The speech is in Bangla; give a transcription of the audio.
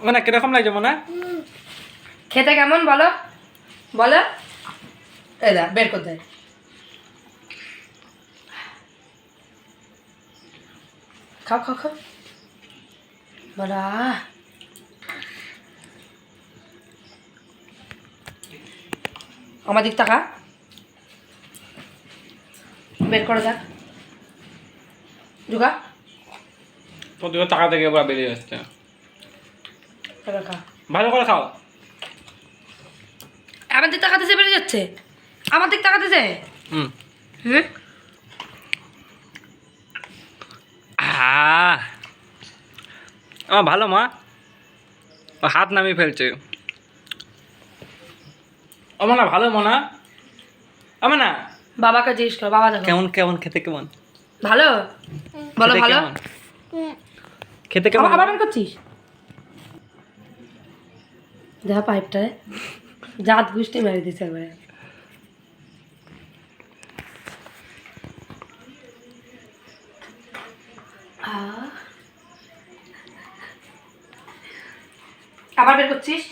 মানে কীরকম লাগছে মনে? খেতে কেমন বলো? বলো। এই দা বের করতে। খাও খাও খাও। বলা আমার দিক টাকা বের করে যাক জুগা প্রতিবার টাকা থেকে বেরিয়ে যাচ্ছে এবার খা ভালো করে খাও। আমার দিক তাকাতেছে বেরিয়ে যাচ্ছে? আমার দিক তাকাতেছে হুম। হুম? আমার ভালো মা। হাত নামিয়ে ফেলছে। আমার না ভালো মনা আমার না বাবাকে জিজ্ঞেস করো বাবা দেখো। কেমন কেমন খেতে কেমন? ভালো? বলো ভালো? খেতে কেমন? আবার করছিস? দেখা পাইপটায় জাত গুষ্টি মেরে দিচ্ছে একবারে। আবার বের করছিস